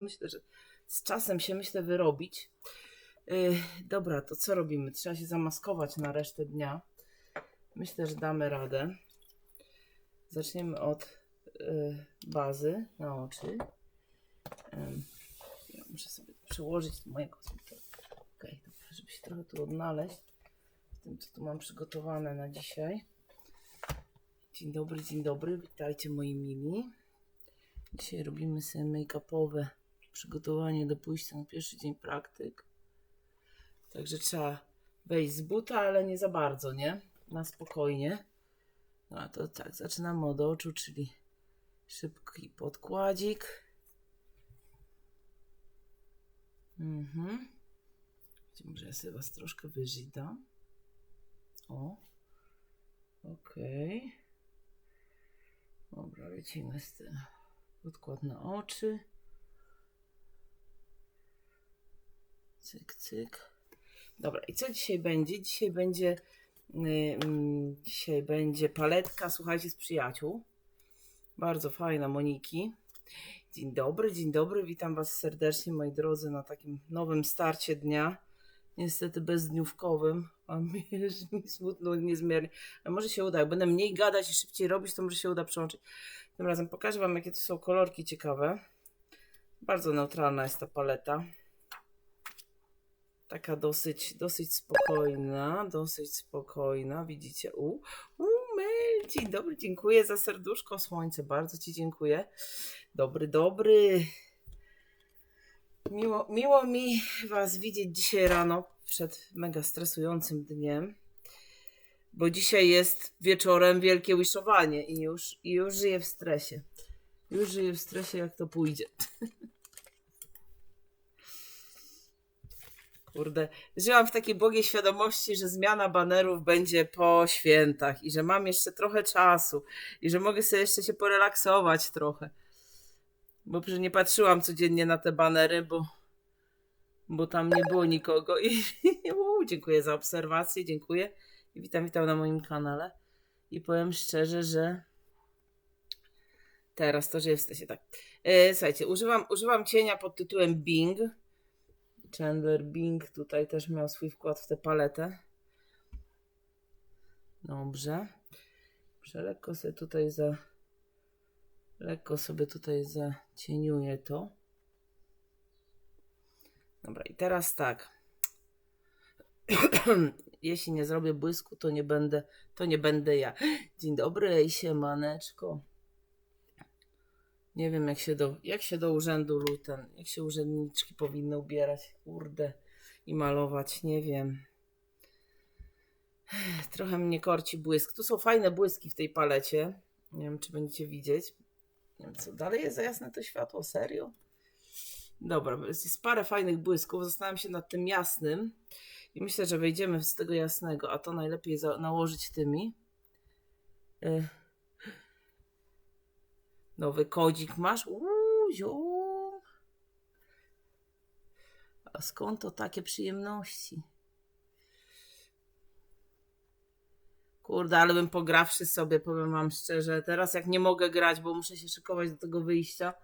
myślę, że z czasem się myślę wyrobić. Yy, dobra, to co robimy? Trzeba się zamaskować na resztę dnia. Myślę, że damy radę. Zaczniemy od yy, bazy na oczy. Ja muszę sobie przełożyć moje kosmetyki. Dobra, żeby się trochę tu odnaleźć w tym, co tu mam przygotowane na dzisiaj. Dzień dobry, dzień dobry, witajcie moi mili. Dzisiaj robimy sobie make-upowe przygotowanie do pójścia na pierwszy dzień praktyk. Także trzeba wejść z buta, ale nie za bardzo, nie? Na spokojnie. No a to tak, zaczynamy od oczu, czyli szybki podkładzik. Mhm. Może ja sobie was troszkę wyżej dam. O. Okej. Dobra, lecimy z tym. Podkład na oczy. Cyk, cyk. Dobra, i co dzisiaj będzie? Dzisiaj będzie yy, dzisiaj będzie paletka, słuchajcie, z przyjaciół. Bardzo fajna, Moniki. Dzień dobry, dzień dobry, witam Was serdecznie, moi drodzy, na takim nowym starcie dnia. Niestety bezdniówkowym, a mi mi smutno niezmiernie. Ale może się uda, jak będę mniej gadać i szybciej robić, to może się uda przełączyć. Tym razem pokażę Wam, jakie to są kolorki ciekawe. Bardzo neutralna jest ta paleta. Taka dosyć, dosyć spokojna, dosyć spokojna. Widzicie? U, u Mel, dzień dobry, dziękuję za serduszko, słońce, bardzo Ci dziękuję. Dobry, dobry. Miło, miło mi Was widzieć dzisiaj rano przed mega stresującym dniem, bo dzisiaj jest wieczorem wielkie wiszowanie i już, i już żyję w stresie. Już żyję w stresie, jak to pójdzie. Kurde, żyłam w takiej bogiej świadomości, że zmiana banerów będzie po świętach i że mam jeszcze trochę czasu i że mogę sobie jeszcze się porelaksować trochę. Bo przecież nie patrzyłam codziennie na te banery, bo, bo tam nie było nikogo. I uu, dziękuję za obserwację, dziękuję. I witam, witam na moim kanale. I powiem szczerze, że teraz to, że jesteście tak. E, słuchajcie, używam, używam cienia pod tytułem Bing. Chandler Bing tutaj też miał swój wkład w tę paletę. Dobrze. Muszę lekko sobie tutaj za Lekko sobie tutaj zacieniuję to. Dobra, i teraz tak. Jeśli nie zrobię błysku, to nie będę, to nie będę ja. Dzień dobry, siemaneczko. Nie wiem, jak się do, jak się do urzędu luten, jak się urzędniczki powinny ubierać, kurde, i malować, nie wiem. Trochę mnie korci błysk. Tu są fajne błyski w tej palecie. Nie wiem, czy będziecie widzieć. Nie wiem, co dalej jest za jasne to światło, serio? Dobra, jest parę fajnych błysków. Zastanawiam się nad tym jasnym i myślę, że wejdziemy z tego jasnego, a to najlepiej nałożyć tymi. E, nowy kodzik masz? Uuu, A skąd to takie przyjemności? Kurde, ale bym pograwszy sobie, powiem wam szczerze, teraz jak nie mogę grać, bo muszę się szykować do tego wyjścia,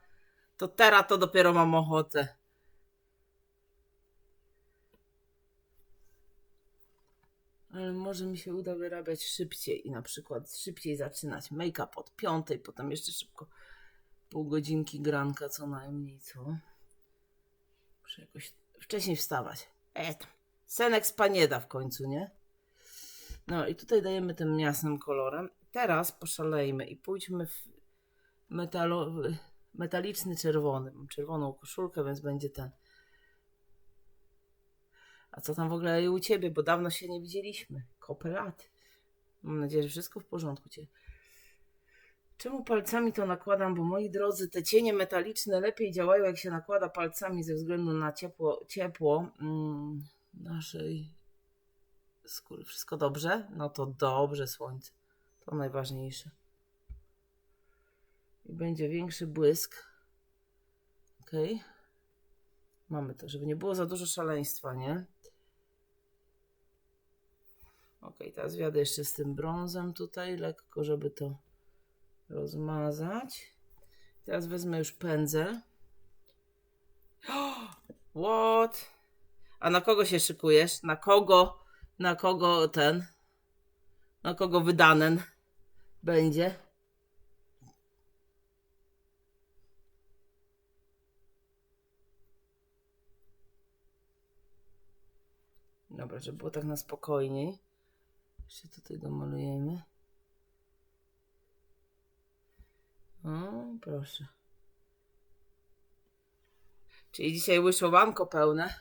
to teraz to dopiero mam ochotę. Ale może mi się uda wyrabiać szybciej i na przykład szybciej zaczynać make-up od piątej, potem jeszcze szybko pół godzinki granka co najmniej, co? Muszę jakoś wcześniej wstawać. E, Senek spanieda w końcu, nie? No i tutaj dajemy tym jasnym kolorem. Teraz poszalejmy i pójdźmy w metalowy, metaliczny czerwony. Mam czerwoną koszulkę, więc będzie ten. A co tam w ogóle u ciebie, bo dawno się nie widzieliśmy. Kopę lat. Mam nadzieję, że wszystko w porządku cię. Czemu palcami to nakładam? Bo moi drodzy, te cienie metaliczne lepiej działają, jak się nakłada palcami ze względu na ciepło, ciepło mm, naszej skóry. Wszystko dobrze? No to dobrze, słońce. To najważniejsze. I będzie większy błysk. Ok. Mamy to, żeby nie było za dużo szaleństwa, nie? Ok, teraz wjadę jeszcze z tym brązem tutaj, lekko, żeby to rozmazać. Teraz wezmę już pędzel What? A na kogo się szykujesz? Na kogo? Na kogo ten? Na kogo wydanen będzie? Dobra, żeby było tak na spokojniej. Jeszcze tutaj domalujemy. O, proszę. Czyli dzisiaj łyszowanko pełne.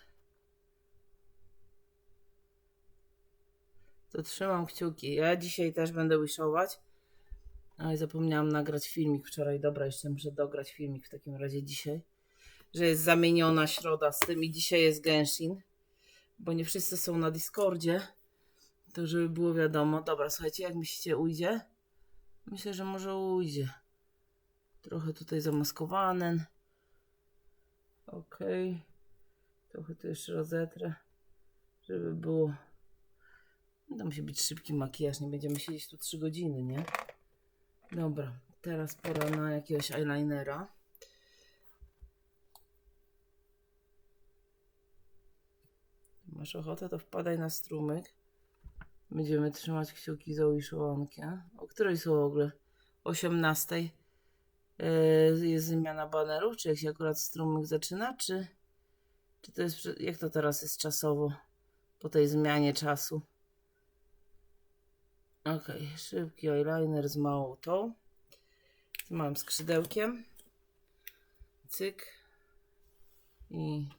To trzymam kciuki. Ja dzisiaj też będę wiszować. Ale zapomniałam nagrać filmik wczoraj. Dobra, jeszcze muszę dograć filmik w takim razie dzisiaj. Że jest zamieniona środa z tym i dzisiaj jest Genshin. Bo nie wszyscy są na Discordzie. To żeby było wiadomo. Dobra, słuchajcie, jak myślicie, ujdzie? Myślę, że może ujdzie. Trochę tutaj zamaskowane. Okej. Trochę to jeszcze rozetrę. Żeby było. No, To musi być szybki makijaż. Nie będziemy siedzieć tu 3 godziny, nie? Dobra. Teraz pora na jakiegoś eyelinera. Masz ochotę, to wpadaj na strumyk. Będziemy trzymać kciuki za wiszowankę. O której są w ogóle? 18. Yy, jest zmiana banerów, czy jak się akurat strumyk zaczyna, czy, czy to jest, jak to teraz jest czasowo, po tej zmianie czasu. Ok, szybki eyeliner z małą tą, z małym skrzydełkiem, cyk i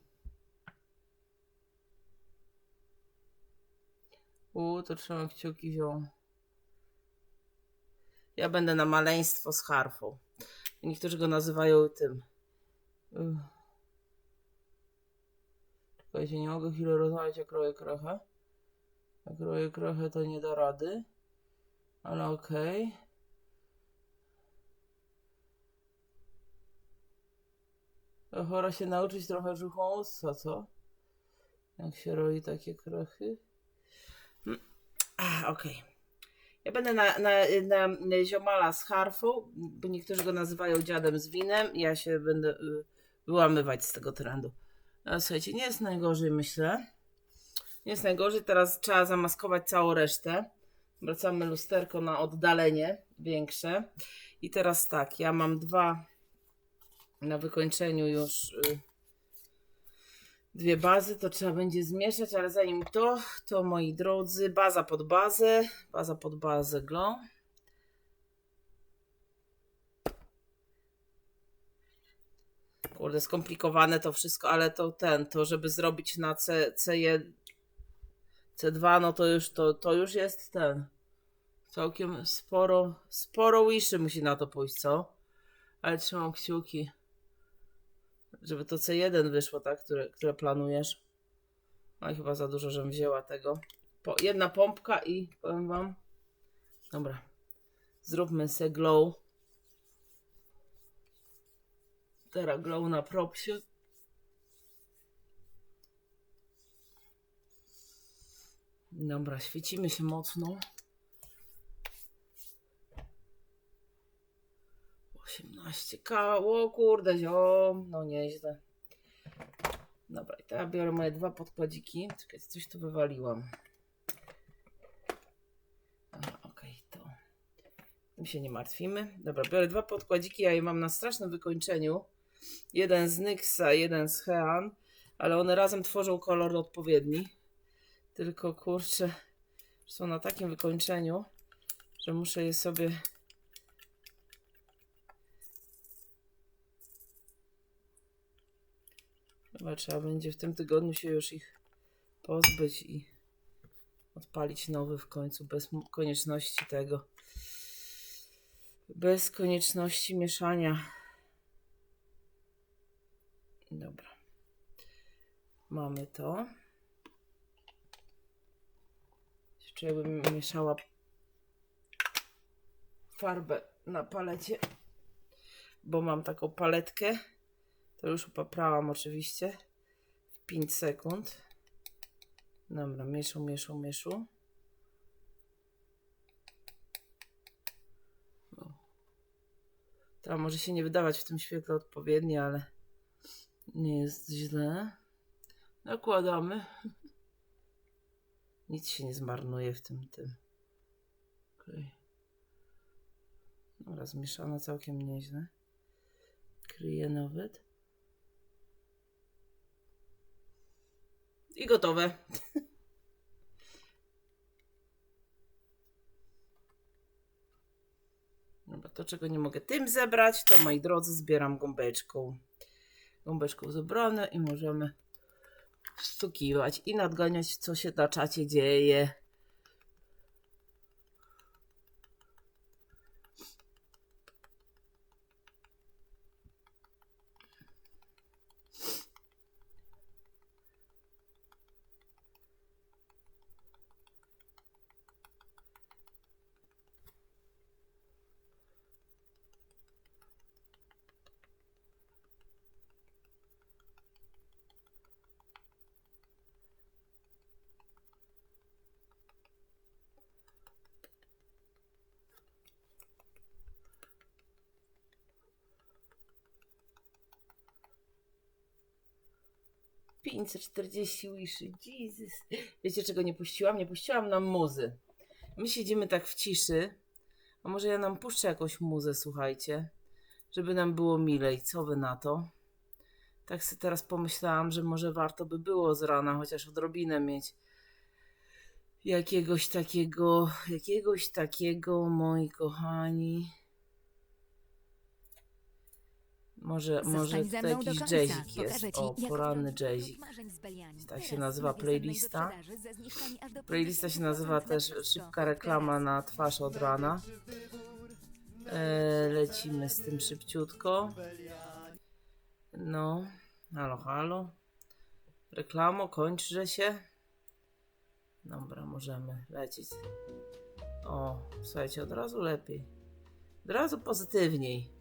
u, to trzeba kciuki wziął. Ja będę na maleństwo z harfą. Niektórzy go nazywają tym. Czekajcie, nie mogę chwilę rozmawiać, jak roję krochę. Jak roję krochę, to nie da rady. Ale okej. To Chora się nauczyć trochę brzuchomóstwa, co? Jak się roi takie krochy. Mm. Ah, okej. Ja będę na, na, na ziomala z harfą, bo niektórzy go nazywają dziadem z winem. Ja się będę y, wyłamywać z tego trendu. No, słuchajcie, nie jest najgorzej, myślę. Nie jest najgorzej. Teraz trzeba zamaskować całą resztę. Wracamy lusterko na oddalenie większe. I teraz tak, ja mam dwa na wykończeniu już y, dwie bazy, to trzeba będzie zmieszać, ale zanim to, to moi drodzy, baza pod bazę, baza pod bazę glow. Kurde, skomplikowane to wszystko, ale to ten, to żeby zrobić na C, C1, C2, no to już, to, to już jest ten. Całkiem sporo, sporo wiszy musi na to pójść, co? Ale trzymam kciuki, żeby to C1 wyszło, tak? Które, które planujesz. No i chyba za dużo, żebym wzięła tego. Po, jedna pompka i powiem wam. Dobra. Zróbmy se glow. Teraz glow na propsie. Dobra, świecimy się mocno. 18k, o kurde, ziom, no nieźle. Dobra, i teraz biorę moje dwa podkładziki. Czekaj, coś tu wywaliłam. Okej, to tym się nie martwimy. Dobra, biorę dwa podkładziki, ja je mam na strasznym wykończeniu. Jeden z Nyxa, jeden z Hean, ale one razem tworzą kolor odpowiedni. Tylko kurczę, są na takim wykończeniu, że muszę je sobie Trzeba będzie w tym tygodniu się już ich pozbyć i odpalić nowy w końcu, bez konieczności tego. Bez konieczności mieszania. Dobra. Mamy to. Jeszcze jakbym mieszała farbę na palecie, bo mam taką paletkę. To już poprałam oczywiście w 5 sekund. Dobra, mieszą, mieszą. O. To może się nie wydawać w tym świetle odpowiednie, ale nie jest źle. Nakładamy. Nic się nie zmarnuje w tym tym. Okej. Dobra, zmieszane całkiem nieźle. Kryję nawet. I gotowe. Dobra, to czego nie mogę tym zebrać, to moi drodzy zbieram gąbeczką. Gąbeczką zebrane i możemy wstukiwać i nadganiać, co się na czacie dzieje. Pięćset czterdzieści wiszy, Jesus. Wiecie, czego nie puściłam? Nie puściłam nam muzy. My siedzimy tak w ciszy. A może ja nam puszczę jakąś muzę, słuchajcie, żeby nam było milej. Co wy na to? Tak sobie teraz pomyślałam, że może warto by było z rana chociaż odrobinę mieć jakiegoś takiego, jakiegoś takiego, moi kochani. Może, może ze mną do jakiś końca. jazzik jest. Pokażę ci, O, jak poranny jazzik. marzeń z Beliani. Tak się Teraz nazywa playlista. wyprzedaży ze zniżkami aż do Playlista się 50% nazywa na też wszystko. szybka reklama na twarz od rana. E, lecimy z tym szybciutko. No, halo, halo. Reklamo, kończy się. Dobra, możemy lecieć. O, słuchajcie, od razu lepiej. Od razu pozytywniej.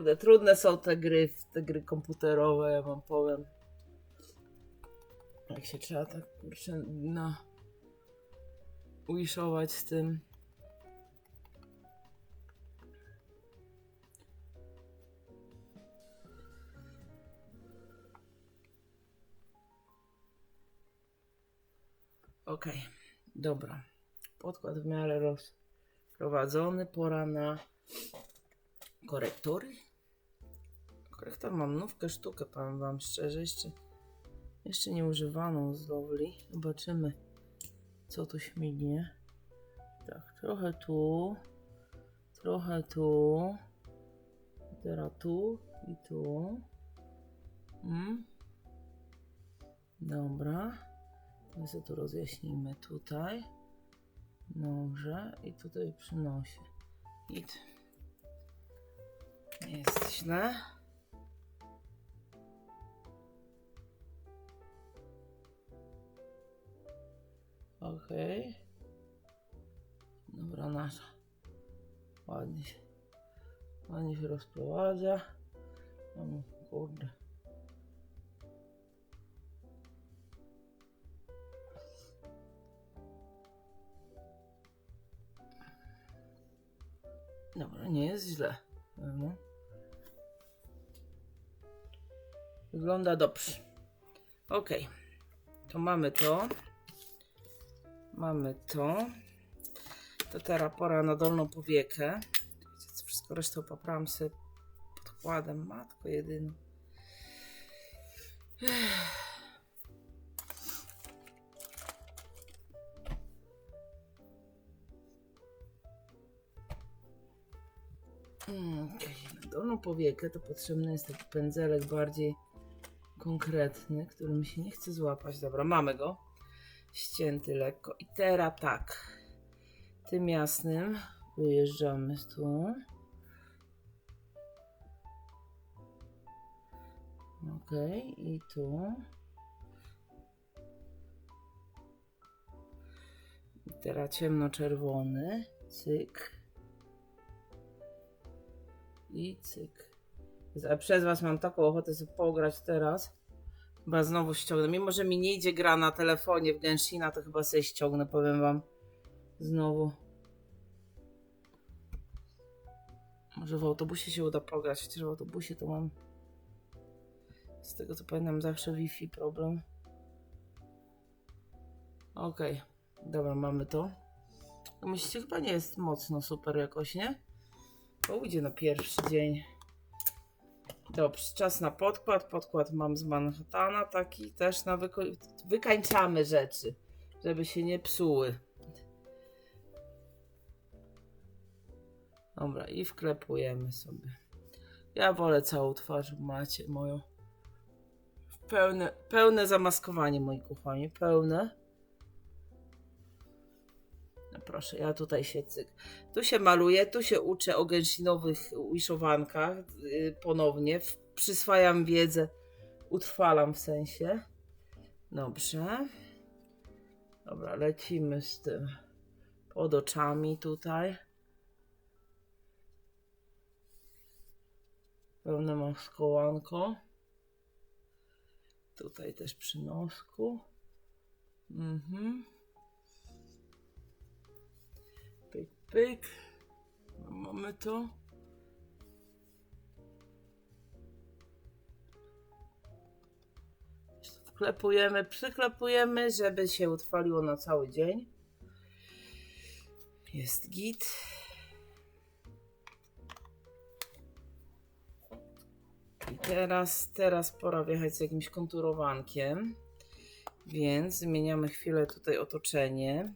Kurde, trudne są te gry, te gry komputerowe, ja wam powiem. Jak się trzeba tak no uiszować z tym. Okej, dobra. Podkład w miarę rozprowadzony. Pora na korektory. Korektor mam nówkę sztukę, powiem wam szczerze, jeszcze, jeszcze nie używaną z Lovely. Zobaczymy, co tu śmignie. Tak, trochę tu, trochę tu, teraz tu i tu. Mm. Dobra, to sobie tu rozjaśnijmy tutaj. Dobrze, i tutaj przynosi. Nie jest źle. Okej. Dobra, nasza. Ładnie się, ładnie się rozprowadza. Mam, kurde. Dobra, nie jest źle. No. Wygląda dobrze. Ok. To mamy to. Mamy to. To teraz pora na dolną powiekę. Wszystko resztę poprawiam sobie podkładem. Matko jedyną. Na dolną powiekę to potrzebny jest taki pędzelek bardziej konkretny, który mi się nie chce złapać. Dobra, mamy go. Ścięty lekko. I teraz tak. Tym jasnym wyjeżdżamy tu. Okej, i tu. I teraz ciemnoczerwony. Cyk. I cyk. A przez was mam taką ochotę sobie pograć teraz. Chyba znowu ściągnę. Mimo, że mi nie idzie gra na telefonie w Genshina, to chyba sobie ściągnę, powiem wam. Znowu. Może w autobusie się uda pograć, chociaż w autobusie to mam z tego co pamiętam zawsze Wi-Fi problem. Okej, dobra, mamy to. Myślicie, chyba nie jest mocno super jakoś, nie? To ujdzie na pierwszy dzień. Dobrze, czas na podkład. Podkład mam z Manhattana, taki też na wyko- wykańczamy rzeczy, żeby się nie psuły. Dobra, i wklepujemy sobie. Ja wolę całą twarz, macie moją. Pełne, pełne zamaskowanie, moi kochani, pełne. Proszę, ja tutaj się cyk. Tu się maluję, tu się uczę o gęsinowych wiszowankach yy, ponownie. Przyswajam wiedzę, utrwalam w sensie. Dobrze. Dobra, lecimy z tym. Pod oczami tutaj. Pełne maskołanko. Tutaj też przy nosku. Mhm. Pyk. No, Mamy to. Wklepujemy, przyklepujemy, żeby się utrwaliło na cały dzień. Jest git. I teraz, teraz pora wjechać z jakimś konturowankiem. Więc zmieniamy chwilę tutaj otoczenie.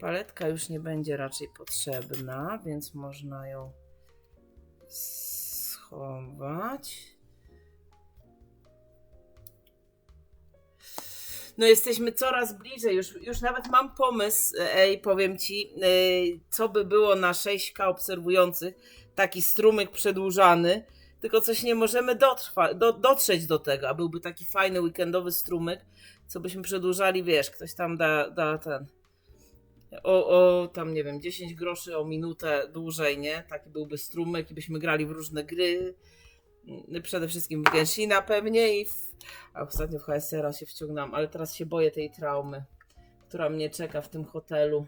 Paletka już nie będzie raczej potrzebna, więc można ją schować. No jesteśmy coraz bliżej, już, już nawet mam pomysł, ej, powiem Ci, ej, co by było na 6K obserwujących, taki strumyk przedłużany, tylko coś nie możemy dotrwa, do, dotrzeć do tego, a byłby taki fajny weekendowy strumyk, co byśmy przedłużali, wiesz, ktoś tam da, da ten, o, o tam nie wiem, 10 groszy o minutę dłużej, nie? Taki byłby strumyk i byśmy grali w różne gry, Mm, przede wszystkim w Genshina pewnie i w, a ostatnio w HSR się wciągnęłam, ale teraz się boję tej traumy, która mnie czeka w tym hotelu.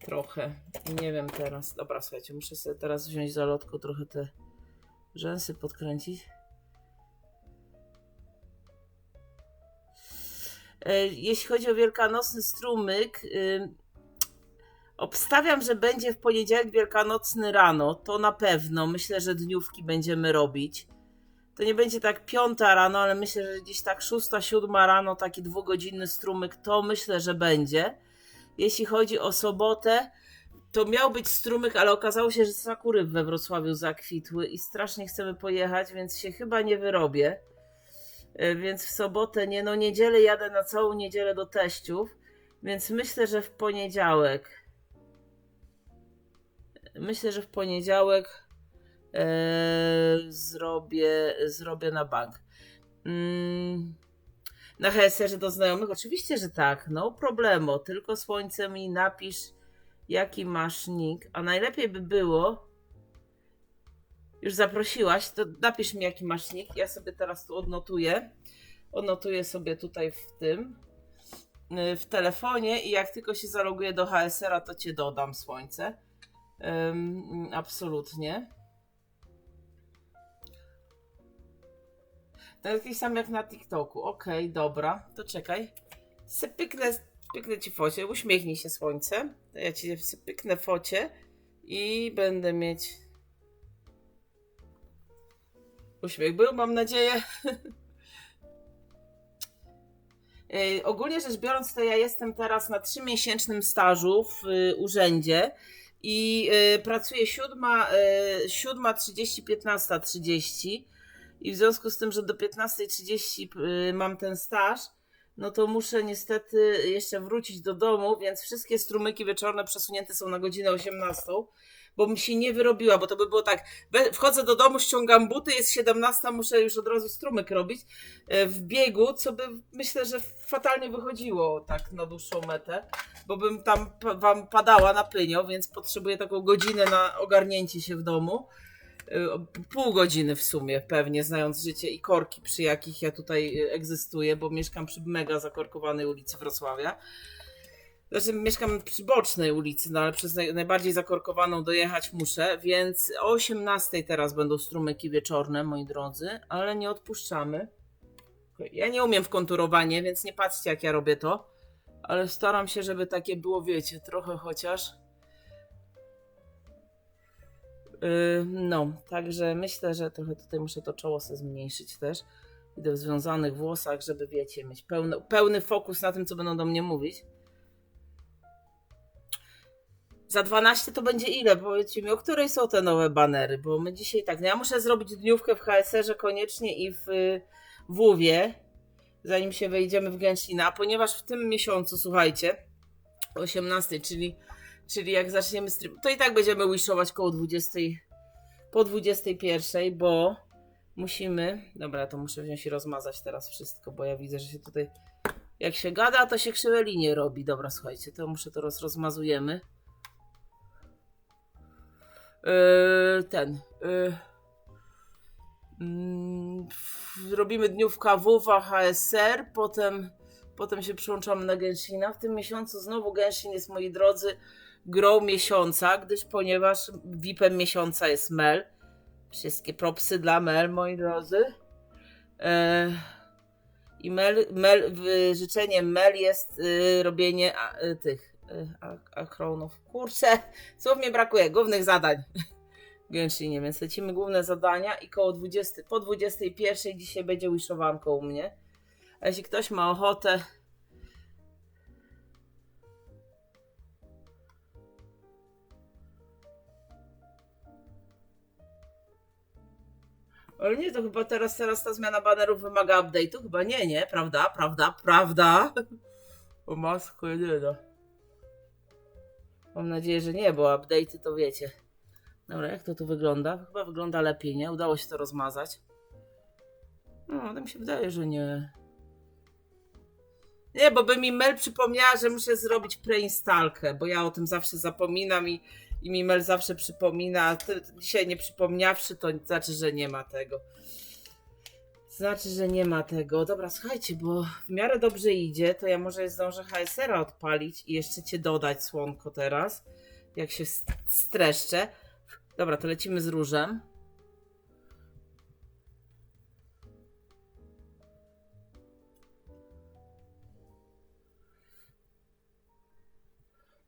Trochę. Nie wiem teraz. Dobra, słuchajcie, muszę sobie teraz wziąć za lotko trochę te rzęsy podkręcić. Jeśli chodzi o wielkanocny strumyk, y, obstawiam, że będzie w poniedziałek wielkanocny rano. To na pewno. Myślę, że dniówki będziemy robić. To nie będzie tak piąta rano, ale myślę, że gdzieś tak szósta, siódma rano taki dwugodzinny strumyk to myślę, że będzie. Jeśli chodzi o sobotę, to miał być strumyk, ale okazało się, że sakury we Wrocławiu zakwitły i strasznie chcemy pojechać, więc się chyba nie wyrobię. E, Więc w sobotę nie, no niedzielę jadę na całą niedzielę do teściów, więc myślę, że w poniedziałek. Myślę, że w poniedziałek e, zrobię, zrobię na bank. Mm, na HSR do znajomych? Oczywiście, że tak. No problemu. Tylko słońce mi napisz, jaki masz nick. A najlepiej by było. Już zaprosiłaś, to napisz mi, jaki masz nick. Ja sobie teraz tu odnotuję. Odnotuję sobie tutaj w tym. y, W telefonie i jak tylko się zaloguję do HSR-a, to cię dodam słońce. Ym, absolutnie. To jakiś sam jak na TikToku. Okej, dobra. To czekaj. Sypyknę, pyknę ci focie. Uśmiechnij się słońce. Ja ci sypyknę focie i będę mieć uśmiech. Był, mam nadzieję. Ogólnie rzecz biorąc, to ja jestem teraz na trzymiesięcznym stażu w y, urzędzie i y, pracuję siódma, y, siódma 30, 15, 30 i w związku z tym, że do 15.30 y, mam ten staż, no to muszę niestety jeszcze wrócić do domu, więc wszystkie strumyki wieczorne przesunięte są na godzinę 18, bo mi się nie wyrobiła, bo to by było tak, wchodzę do domu, ściągam buty, jest 17, muszę już od razu strumyk robić e, w biegu, co by myślę, że fatalnie wychodziło tak na dłuższą metę, bo bym tam wam padała na pynio, więc potrzebuję taką godzinę na ogarnięcie się w domu. E, Pół godziny w sumie, pewnie, znając życie i korki, przy jakich ja tutaj e, egzystuję, bo mieszkam przy mega zakorkowanej ulicy Wrocławia. Znaczy, mieszkam przy bocznej ulicy, no ale przez naj, najbardziej zakorkowaną dojechać muszę, więc o 18 teraz będą strumyki wieczorne, moi drodzy, ale nie odpuszczamy. Ja nie umiem w konturowanie, więc nie patrzcie, jak ja robię to, ale staram się, żeby takie było, wiecie, trochę chociaż. Yy, no, także myślę, że trochę tutaj muszę to czoło sobie zmniejszyć też. Idę w związanych włosach, żeby, wiecie, mieć pełny, pełny fokus na tym, co będą do mnie mówić. Za 12 to będzie ile? Powiedzcie mi, o której są te nowe banery? Bo my dzisiaj tak, no ja muszę zrobić dniówkę w HSR-ze koniecznie i w WUW-ie, zanim się wejdziemy w Gęszina, ponieważ w tym miesiącu, słuchajcie, 18, czyli, czyli jak zaczniemy stream, to i tak będziemy wishować koło 20, po 21, bo musimy, dobra, to muszę wziąć i rozmazać teraz wszystko, bo ja widzę, że się tutaj, jak się gada, to się krzywe linie robi. Dobra, słuchajcie, to muszę teraz rozmazujemy. Yy, ten. Yy, f- robimy dniówka HSR, potem, potem się przyłączamy na Genshina. W tym miesiącu znowu Genshin jest, moi drodzy, grą miesiąca, gdyż ponieważ VIP-em miesiąca jest Mel. Wszystkie propsy dla Mel, moi drodzy. Yy, I Mel, Mel, życzeniem Mel jest yy, robienie y, tych y, akronów. Kurczę, słów mi brakuje, głównych zadań. Genshinie, więc lecimy główne zadania i koło 20, po 21 dzisiaj będzie wishowanko u mnie. A jeśli ktoś ma ochotę Ale nie, to chyba teraz, teraz ta zmiana banerów wymaga update'u? Chyba nie, nie, prawda, prawda, prawda. O masku da. Mam nadzieję, że nie, bo update'y to wiecie. Dobra, jak to tu wygląda? Chyba wygląda lepiej, nie? Udało się to rozmazać. No, ale mi się wydaje, że nie. Nie, bo by mi Mel przypomniała, że muszę zrobić preinstalkę, bo ja o tym zawsze zapominam i, i mi Mel zawsze przypomina. dzisiaj nie przypomniawszy, to znaczy, że nie ma tego. Znaczy, że nie ma tego. Dobra, słuchajcie, bo w miarę dobrze idzie, to ja może zdążę HSR-a odpalić i jeszcze cię dodać, słonko, teraz. Jak się st- streszczę. Dobra, to lecimy z różem.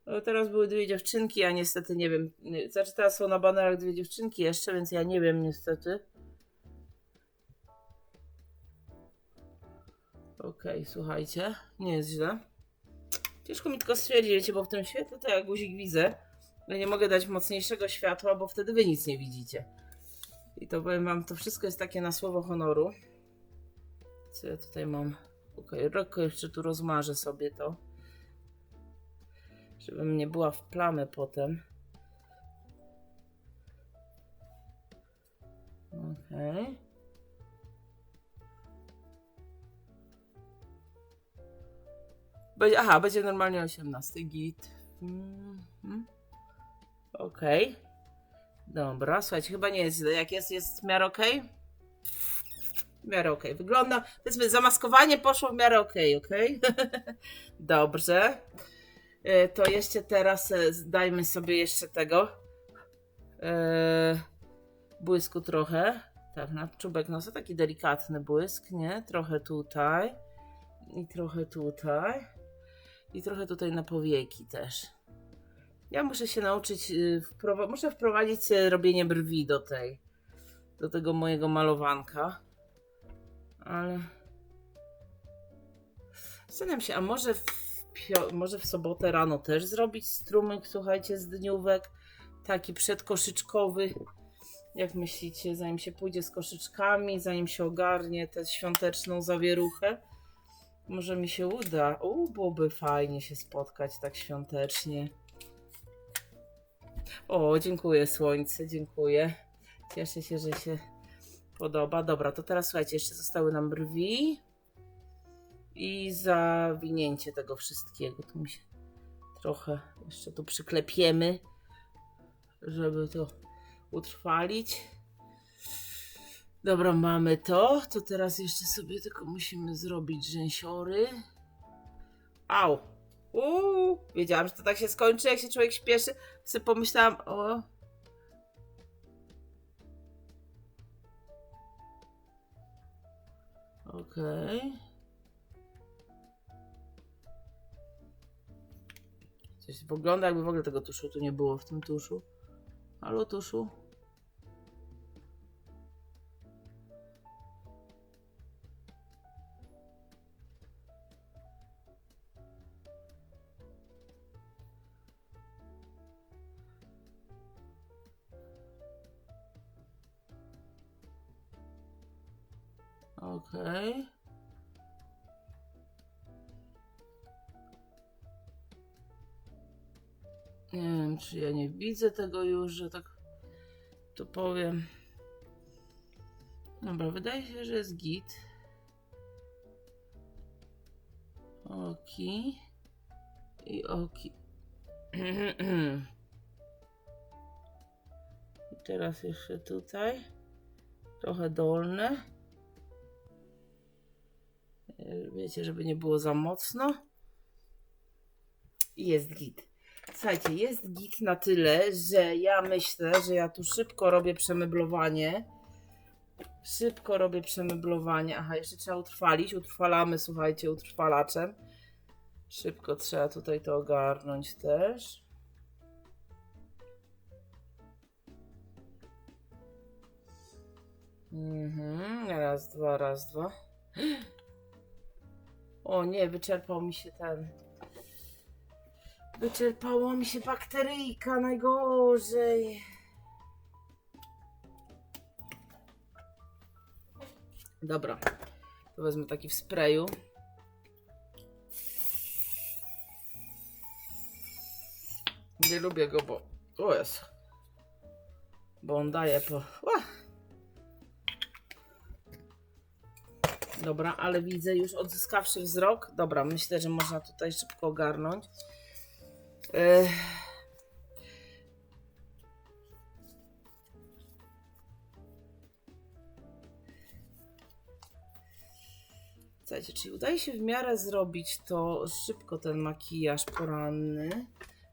No, teraz były dwie dziewczynki, a niestety nie wiem. Znaczy teraz są na banerach dwie dziewczynki jeszcze, więc ja nie wiem niestety. Okej, słuchajcie, nie jest źle. Ciężko mi tylko stwierdzić, bo w tym świetle to jak guzik widzę, no nie mogę dać mocniejszego światła, bo wtedy wy nic nie widzicie. I to powiem wam, to wszystko jest takie na słowo honoru. Co ja tutaj mam? Okej, okay, jeszcze tu rozmarzę sobie to. Żebym nie była w plamę potem. Okej. Będzie, aha, będzie normalnie 18 git. Mhm. Okej. Dobra, słuchajcie, chyba nie jest źle. Jak jest, jest w miarę okej? W miarę okej. Wygląda, powiedzmy, zamaskowanie poszło w miarę okej, okej? Dobrze. E, To jeszcze teraz e, dajmy sobie jeszcze tego e, błysku trochę. Tak, na czubek nosa, taki delikatny błysk, nie? Trochę tutaj i trochę tutaj i trochę tutaj na powieki też. Ja muszę się nauczyć, y, wprowa- muszę wprowadzić sobie robienie brwi do tej, do tego mojego malowanka. Ale zastanawiam się, a może w, może w sobotę rano też zrobić strumyk, słuchajcie, z dniówek, taki przedkoszyczkowy. Jak myślicie, zanim się pójdzie z koszyczkami, zanim się ogarnie tę świąteczną zawieruchę? Może mi się uda. U, byłoby fajnie się spotkać tak świątecznie. O, dziękuję słońce, dziękuję. Cieszę się, że się podoba. Dobra, to teraz słuchajcie, jeszcze zostały nam brwi i zawinięcie tego wszystkiego. Tu mi się trochę jeszcze tu przyklepiemy, żeby to utrwalić. Dobra, mamy to. To teraz jeszcze sobie tylko musimy zrobić rzęsiory. Au! Uuu, wiedziałam, że to tak się skończy, jak się człowiek śpieszy. Sobie pomyślałam, o. Okej. Coś wygląda, jakby w ogóle tego tuszu tu nie było w tym tuszu. Halo, tuszu? Widzę tego już, że tak to powiem. Dobra, wydaje się, że jest git. Oki. I oki. I teraz jeszcze tutaj. Trochę dolne. Wiecie, żeby nie było za mocno. I jest git. Słuchajcie, jest git na tyle, że ja myślę, że ja tu szybko robię przemeblowanie. Szybko robię przemeblowanie. Aha, jeszcze trzeba utrwalić. Utrwalamy, słuchajcie, utrwalaczem. Szybko trzeba tutaj to ogarnąć też. Mhm, raz, dwa, raz, dwa. O nie, wyczerpał mi się ten. Wyczerpała mi się bakteryjka, najgorzej. Dobra, to wezmę taki w sprayu. Nie lubię go, bo... O jest. Bo on daje po... Ła! Dobra, ale widzę już odzyskawszy wzrok. Dobra, myślę, że można tutaj szybko ogarnąć. Słuchajcie, czyli udaje się w miarę zrobić to szybko, ten makijaż poranny.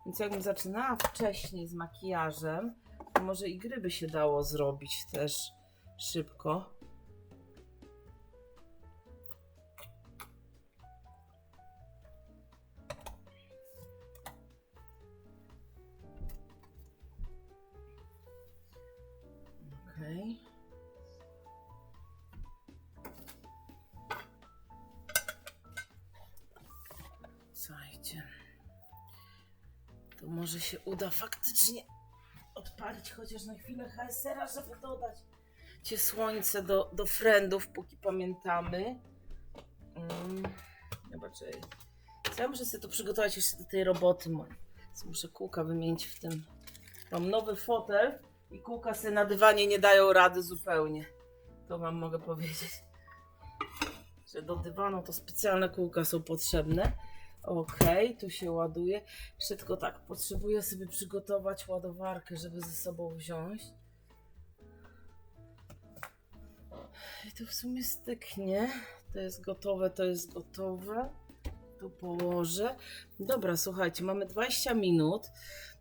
Więc jakbym zaczynała wcześniej z makijażem, to może i gry by się dało zrobić też szybko. Może się uda faktycznie odpalić chociaż na chwilę HSR-a, żeby dodać cię słońce do, do friendów, póki pamiętamy. Mm, zobaczę. Co ja muszę sobie to przygotować jeszcze do tej roboty. mojej. Muszę kółka wymienić w tym. Mam nowy fotel i kółka sobie na dywanie nie dają rady zupełnie. To wam mogę powiedzieć. Że do dywanu to specjalne kółka są potrzebne. Okej, tu się ładuje. Jeszcze tylko tak, potrzebuję sobie przygotować ładowarkę, żeby ze sobą wziąć. I to w sumie styknie. To jest gotowe, to jest gotowe. Tu położę. Dobra, słuchajcie, mamy 20 minut.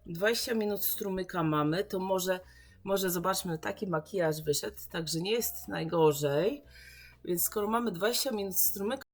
20 minut strumyka mamy, to może, może zobaczmy, taki makijaż wyszedł, także nie jest najgorzej. Więc skoro mamy 20 minut strumyka,